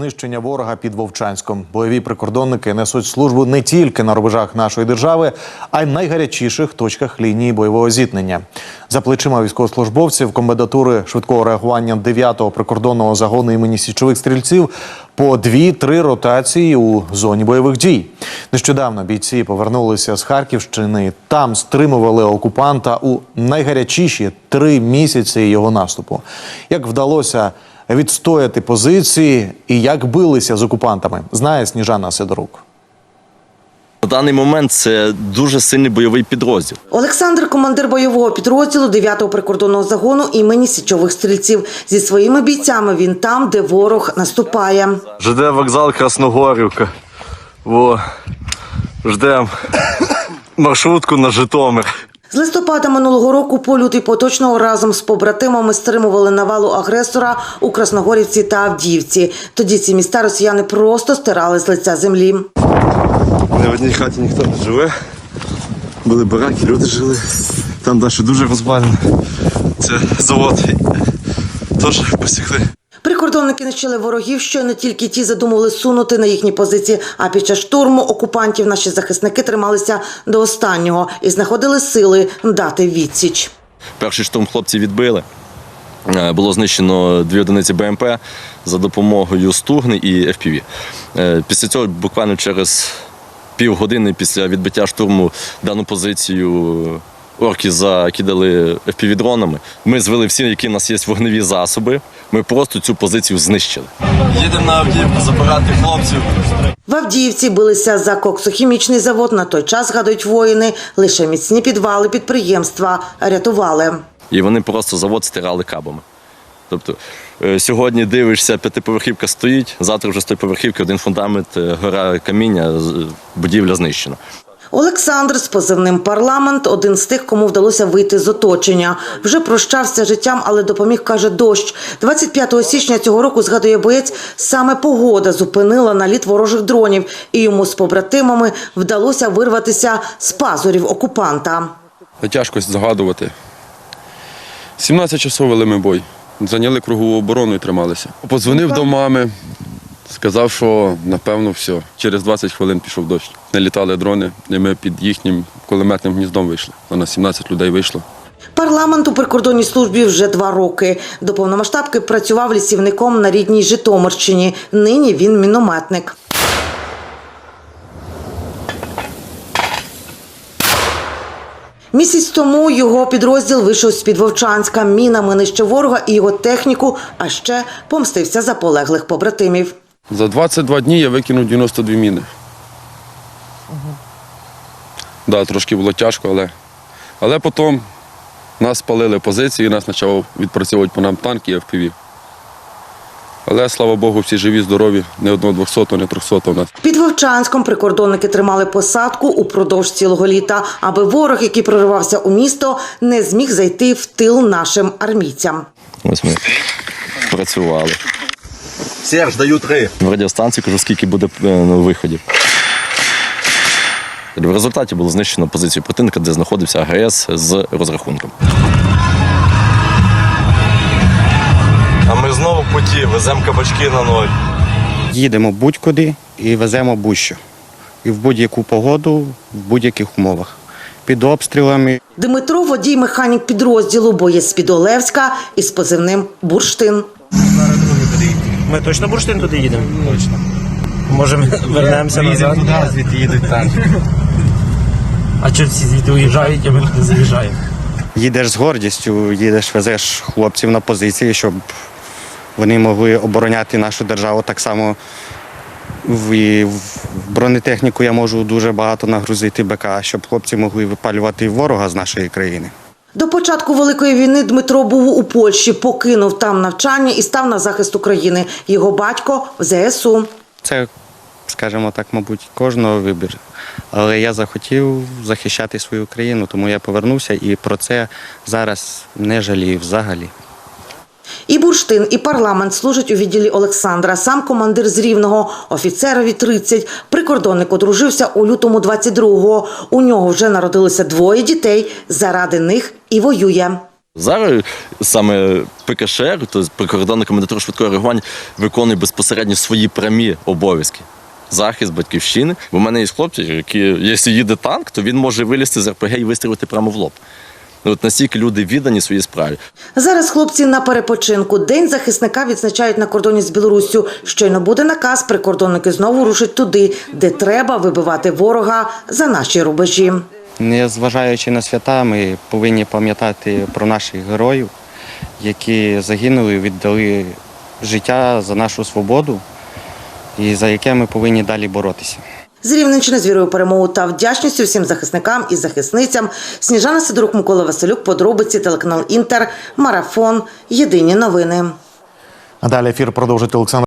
знищення ворога під Вовчанськом. Бойові прикордонники несуть службу не тільки на рубежах нашої держави, а й найгарячіших точках лінії бойового зіткнення. За плечима військовослужбовців комендатури швидкого реагування 9-го прикордонного загону імені січових стрільців по дві-три ротації у зоні бойових дій. Нещодавно бійці повернулися з Харківщини. Там стримували окупанта у найгарячіші три місяці його наступу. Як вдалося відстояти позиції і як билися з окупантами, знає Сніжана Сидорук. На даний момент це дуже сильний бойовий підрозділ. Олександр, командир бойового підрозділу 9-го прикордонного загону імені січових стрільців. Зі своїми бійцями він там, де ворог наступає. ЖД вокзал Красногорівка. Во. Ждем маршрутку на Житомир. З листопада минулого року по лютий поточного разом з побратимами стримували навалу агресора у Красногорівці та Авдіївці. Тоді ці міста росіяни просто стирали з лиця землі. Не в одній хаті ніхто не живе. Були бараки, люди жили. Там далі дуже розвалено. Це завод. Теж посікли. Прикордонники нищили ворогів, що не тільки ті задумували сунути на їхні позиції, а під час штурму окупантів наші захисники трималися до останнього і знаходили сили дати відсіч. Перший штурм хлопці відбили. Е, Було знищено дві одиниці БМП за допомогою Стугни і FPV. Е, Після цього буквально через півгодини після відбиття штурму дану позицію орки закидали FPV-дронами. Ми звели всі, які в нас є вогневі засоби. Ми просто цю позицію знищили. Їдемо на Авдіївку забирати хлопців. В Авдіївці билися за коксохімічний завод. На той час, згадують воїни, лише міцні підвали підприємства рятували. і вони просто завод стирали кабами. Тобто е, сьогодні дивишся, п'ятиповерхівка стоїть, завтра вже з тої поверхівки один фундамент, е, гора каміння, будівля знищена. Олександр з позивним парламент один з тих, кому вдалося вийти з оточення. Вже прощався життям, але допоміг, каже, дощ. 25 січня цього року, згадує боєць, саме погода зупинила наліт ворожих дронів, і йому з побратимами вдалося вирватися з пазурів окупанта. Тяжко загадувати. 17 часов вели ми бой. Зайняли кругову оборону і трималися. Подзвонив до мами, сказав, що напевно все. Через 20 хвилин пішов дощ. Не літали дрони, і ми під їхнім кулеметним гніздом вийшли. На нас 17 людей вийшло. Парламент у прикордонній службі вже два роки. До повномасштабки працював лісівником на рідній Житомирщині. Нині він мінометник. Місяць тому його підрозділ вийшов з-під Вовчанська. Мінами нищив ворога і його техніку, а ще помстився за полеглих побратимів. За 22 дні я викинув 92 міни. Угу. Да, трошки було тяжко, але, але потім нас спалили позиції, нас почав відпрацьовувати по нам танки і FPV. Але слава Богу, всі живі, здорові, ні одного 200, ні 300 у нас. Під Вовчанськом прикордонники тримали посадку упродовж цілого літа, аби ворог, який проривався у місто, не зміг зайти в тил нашим армійцям. Ось ми працювали. Серж, даю три. В радіостанції кажу, скільки буде е, ну, виходів. В результаті було знищено позицію противника, де знаходився АГС з розрахунком. А ми знову в путі, веземо кабачки на ноль. Їдемо будь-куди і веземо будь-що. І в будь-яку погоду, в будь-яких умовах. Під обстрілами. Дмитро водій механік підрозділу, боєць з під Олевська із позивним Бурштин. Ми точно бурштин туди їдемо? Точно. Може, ми вернемося назад? туди, звідти їдуть там. А чого всі звідти уїжджають, а ми туди заїжджаємо? Їдеш з гордістю, їдеш, везеш хлопців на позиції, щоб вони могли обороняти нашу державу так само. В бронетехніку я можу дуже багато нагрузити БК, щоб хлопці могли випалювати ворога з нашої країни. До початку Великої війни Дмитро був у Польщі, покинув там навчання і став на захист України. Його батько в ЗСУ. Це, скажімо так, мабуть, кожного вибір. Але я захотів захищати свою країну, тому я повернувся і про це зараз не жалію взагалі. І бурштин, і парламент служать у відділі Олександра. Сам командир з Рівного, офіцерові 30. Прикордонник одружився у лютому 22-го. У нього вже народилося двоє дітей. Заради них і воює. Зараз саме ПКШР, тобто прикордонна комендатура швидкого реагування, виконує безпосередньо свої прямі обов'язки. Захист батьківщини. Бо в мене є хлопці, які, якщо їде танк, то він може вилізти з РПГ і вистрілити прямо в лоб. Ну, От настільки люди віддані своїй справі. Зараз хлопці на перепочинку. День захисника відзначають на кордоні з Білоруссю. Щойно буде наказ, прикордонники знову рушать туди, де треба вибивати ворога за наші рубежі. Незважаючи на свята, ми повинні пам'ятати про наших героїв, які загинули, віддали життя за нашу свободу і за яке ми повинні далі боротися. З Рівненщини з вірою перемогу та вдячністю всім захисникам і захисницям. Сніжана Сидорук, Микола Василюк, подробиці, телеканал Інтер, Марафон, Єдині новини. А далі ефір продовжить Олександр.